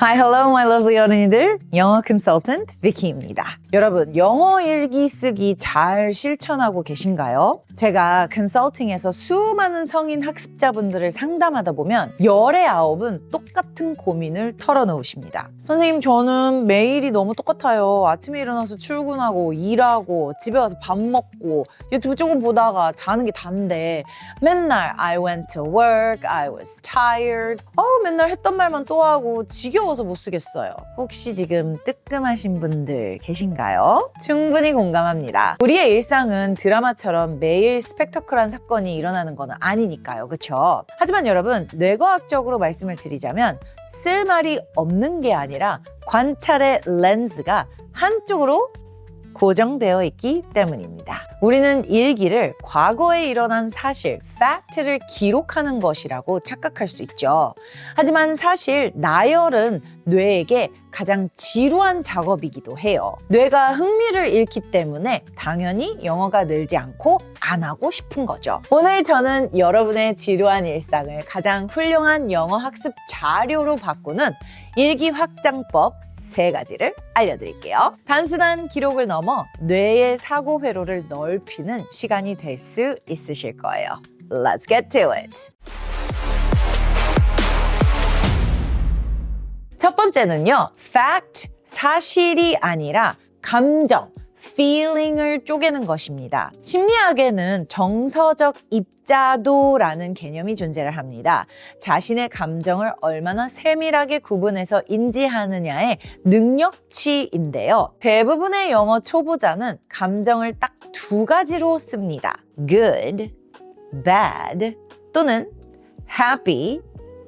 Hi, hello, my lovely 어린이들. 영어 컨설턴트 비키입니다. 여러분, 영어 일기 쓰기 잘 실천하고 계신가요? 제가 컨설팅에서 수많은 성인 학습자분들을 상담하다 보면 열의 아홉은 똑같은 고민을 털어놓으십니다. 선생님, 저는 매일이 너무 똑같아요. 아침에 일어나서 출근하고 일하고 집에 와서 밥 먹고 유튜브 조금 보다가 자는 게 단데 맨날 I went to work, I was tired. 어, 맨날 했던 말만 또 하고 지겨워 서 못 쓰겠어요. 혹시 지금 뜨끔하신 분들 계신가요? 충분히 공감합니다. 우리의 일상은 드라마처럼 매일 스펙터클한 사건이 일어나는 건 아니니까요. 그렇죠? 하지만 여러분, 뇌과학적으로 말씀을 드리자면 쓸 말이 없는 게 아니라 관찰의 렌즈가 한쪽으로 고정되어 있기 때문입니다. 우리는 일기를 과거에 일어난 사실, 팩트를 기록하는 것이라고 착각할 수 있죠. 하지만 사실 나열은 뇌에게 가장 지루한 작업이기도 해요. 뇌가 흥미를 잃기 때문에 당연히 영어가 늘지 않고 안 하고 싶은 거죠. 오늘 저는 여러분의 지루한 일상을 가장 훌륭한 영어 학습 자료로 바꾸는 일기 확장법 세 가지를 알려드릴게요. 단순한 기록을 넘어 뇌의 사고 회로를 넓 히는 시간이 될 수 있으실 거예요. Let's get to it. 첫 번째는요, fact, 사실이 아니라 감정, feeling을 쪼개는 것입니다. 심리학에는 정서적 입자도라는 개념이 존재를 합니다. 자신의 감정을 얼마나 세밀하게 구분해서 인지하느냐의 능력치인데요. 대부분의 영어 초보자는 감정을 딱 두 가지로 씁니다. good, bad 또는 happy,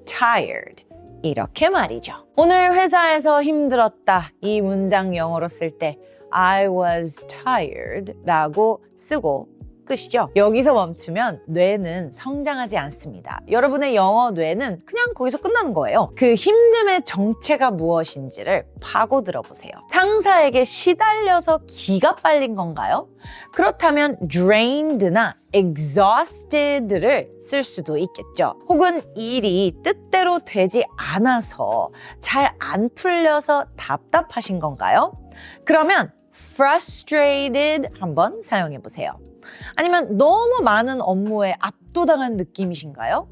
tired. 이렇게 말이죠. 오늘 회사에서 힘들었다. 이 문장 영어로 쓸때 I was tired 라고 쓰고 끝이죠. 여기서 멈추면 뇌는 성장하지 않습니다. 여러분의 영어 뇌는 그냥 거기서 끝나는 거예요. 그 힘듦의 정체가 무엇인지를 파고들어 보세요. 상사에게 시달려서 기가 빨린 건가요? 그렇다면 drained나 exhausted를 쓸 수도 있겠죠. 혹은 일이 뜻대로 되지 않아서 잘 안 풀려서 답답하신 건가요? 그러면 frustrated 한번 사용해 보세요. 아니면 너무 많은 업무에 압도당한 느낌이신가요?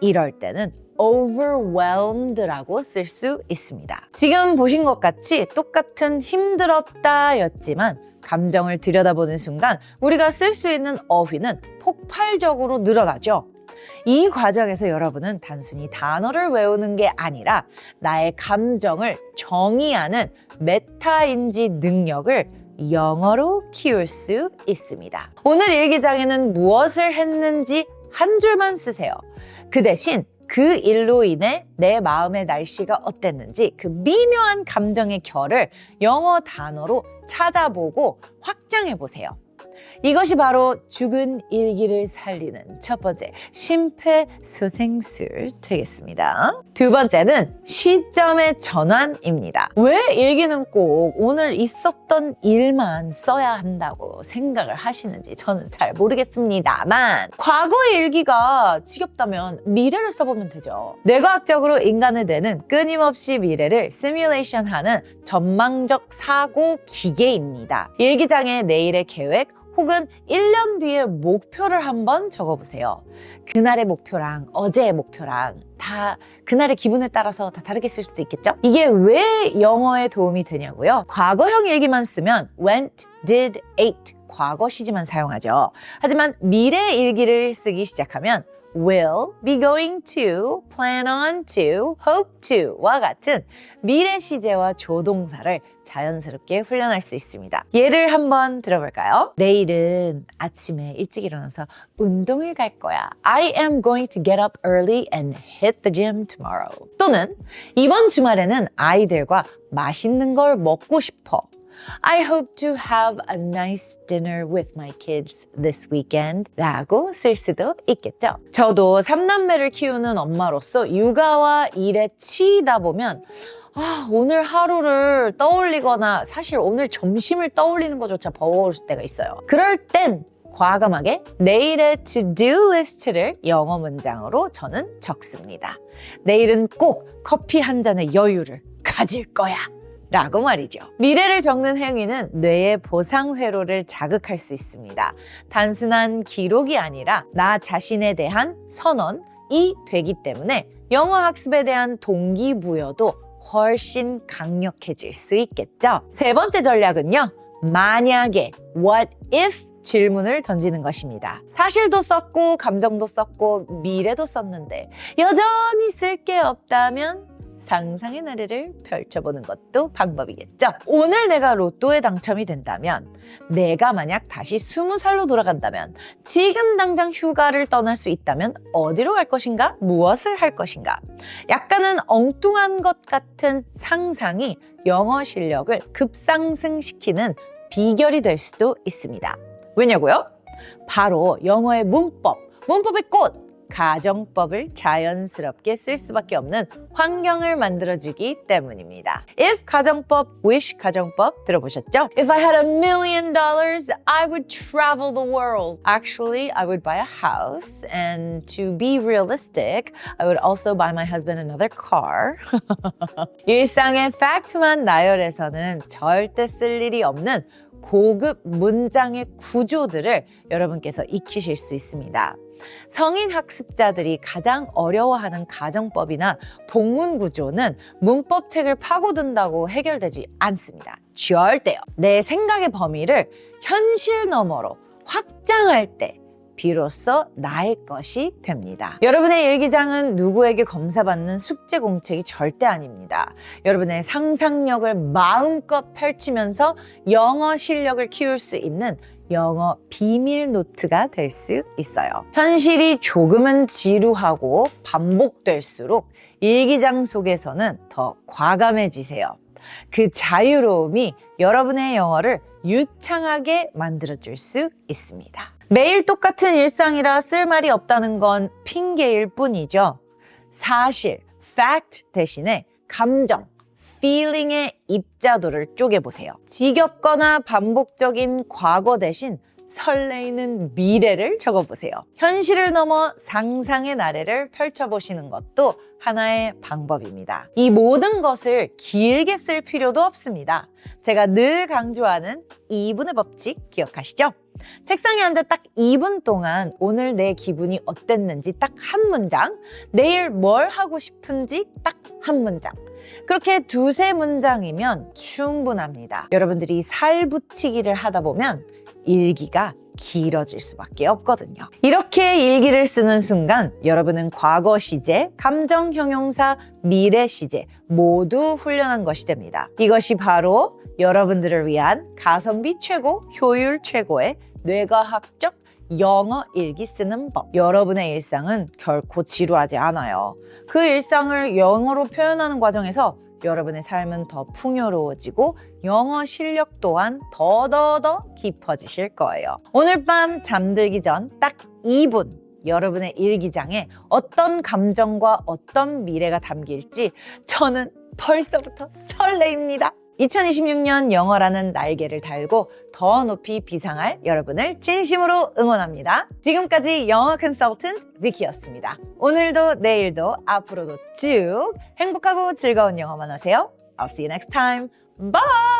이럴 때는 overwhelmed라고 쓸 수 있습니다. 지금 보신 것 같이 똑같은 힘들었다 였지만 감정을 들여다보는 순간 우리가 쓸 수 있는 어휘는 폭발적으로 늘어나죠. 이 과정에서 여러분은 단순히 단어를 외우는 게 아니라 나의 감정을 정의하는 메타인지 능력을 영어로 키울 수 있습니다. 오늘 일기장에는 무엇을 했는지 한 줄만 쓰세요. 그 대신 그 일로 인해 내 마음의 날씨가 어땠는지 그 미묘한 감정의 결을 영어 단어로 찾아보고 확장해 보세요. 이것이 바로 죽은 일기를 살리는 첫 번째 심폐소생술 되겠습니다. 두 번째는 시점의 전환입니다. 왜 일기는 꼭 오늘 있었던 일만 써야 한다고 생각을 하시는지 저는 잘 모르겠습니다만 과거의 일기가 지겹다면 미래를 써보면 되죠. 뇌과학적으로 인간의 뇌는 끊임없이 미래를 시뮬레이션하는 전망적 사고 기계입니다. 일기장에 내일의 계획 혹은 1년 뒤의 목표를 한번 적어보세요. 그날의 목표랑 어제의 목표랑 다 그날의 기분에 따라서 다 다르게 쓸 수도 있겠죠? 이게 왜 영어에 도움이 되냐고요? 과거형 일기만 쓰면 went, did, ate 과거 시제만 사용하죠. 하지만 미래 일기를 쓰기 시작하면 will, be going to, plan on to, hope to와 같은 미래 시제와 조동사를 자연스럽게 훈련할 수 있습니다. 예를 한번 들어볼까요? 내일은 아침에 일찍 일어나서 운동을 갈 거야. I am going to get up early and hit the gym tomorrow. 또는 이번 주말에는 아이들과 맛있는 걸 먹고 싶어. I hope to have a nice dinner with my kids this weekend 라고 쓸 수도 있겠죠. 저도 삼남매를 키우는 엄마로서 육아와 일에 치이다 보면 아, 오늘 하루를 떠올리거나 사실 오늘 점심을 떠올리는 것조차 버거울 때가 있어요. 그럴 땐 과감하게 내일의 to-do 리스트를 영어 문장으로 저는 적습니다. 내일은 꼭 커피 한 잔의 여유를 가질 거야. 라고 말이죠. 미래를 적는 행위는 뇌의 보상 회로를 자극할 수 있습니다. 단순한 기록이 아니라 나 자신에 대한 선언이 되기 때문에 영어 학습에 대한 동기부여도 훨씬 강력해질 수 있겠죠. 세 번째 전략은요. 만약에 what if 질문을 던지는 것입니다. 사실도 썼고 감정도 썼고 미래도 썼는데 여전히 쓸 게 없다면 상상의 나래를 펼쳐보는 것도 방법이겠죠. 오늘 내가 로또에 당첨이 된다면 내가 만약 다시 스무 살로 돌아간다면 지금 당장 휴가를 떠날 수 있다면 어디로 갈 것인가? 무엇을 할 것인가? 약간은 엉뚱한 것 같은 상상이 영어 실력을 급상승시키는 비결이 될 수도 있습니다. 왜냐고요? 바로 영어의 문법, 문법의 꽃, 가정법을 자연스럽게 쓸 수밖에 없는 환경을 만들어주기 때문입니다. If 가정법, wish 가정법 들어보셨죠? If I had a million dollars, I would travel the world. Actually, I would buy a house and to be realistic, I would also buy my husband another car. 일상의 팩트만 나열해서는 절대 쓸 일이 없는 고급 문장의 구조들을 여러분께서 익히실 수 있습니다. 성인 학습자들이 가장 어려워하는 가정법이나 복문 구조는 문법책을 파고든다고 해결되지 않습니다. 절대요. 내 생각의 범위를 현실 너머로 확장할 때 비로소 나의 것이 됩니다. 여러분의 일기장은 누구에게 검사받는 숙제 공책이 절대 아닙니다. 여러분의 상상력을 마음껏 펼치면서 영어 실력을 키울 수 있는 영어 비밀 노트가 될 수 있어요. 현실이 조금은 지루하고 반복될수록 일기장 속에서는 더 과감해지세요. 그 자유로움이 여러분의 영어를 유창하게 만들어줄 수 있습니다. 매일 똑같은 일상이라 쓸 말이 없다는 건 핑계일 뿐이죠. 사실, fact 대신에 감정, feeling의 입자도를 쪼개보세요. 지겹거나 반복적인 과거 대신 설레이는 미래를 적어보세요. 현실을 넘어 상상의 나래를 펼쳐보시는 것도 하나의 방법입니다. 이 모든 것을 길게 쓸 필요도 없습니다. 제가 늘 강조하는 2분의 법칙 기억하시죠? 책상에 앉아 딱 2분 동안 오늘 내 기분이 어땠는지 딱 한 문장, 내일 뭘 하고 싶은지 딱 한 문장. 그렇게 두세 문장이면 충분합니다. 여러분들이 살 붙이기를 하다 보면 일기가 길어질 수밖에 없거든요. 이렇게 일기를 쓰는 순간 여러분은 과거 시제, 감정 형용사, 미래 시제 모두 훈련한 것이 됩니다. 이것이 바로 여러분들을 위한 가성비 최고, 효율 최고의 뇌과학적 영어 일기 쓰는 법. 여러분의 일상은 결코 지루하지 않아요. 그 일상을 영어로 표현하는 과정에서 여러분의 삶은 더 풍요로워지고 영어 실력 또한 더더더 깊어지실 거예요. 오늘 밤 잠들기 전 딱 2분 여러분의 일기장에 어떤 감정과 어떤 미래가 담길지 저는 벌써부터 설레입니다. 2026년 영어라는 날개를 달고 더 높이 비상할 여러분을 진심으로 응원합니다. 지금까지 영어 컨설턴트 비키였습니다. 오늘도 내일도 앞으로도 쭉 행복하고 즐거운 영어만 하세요. I'll see you next time. Bye!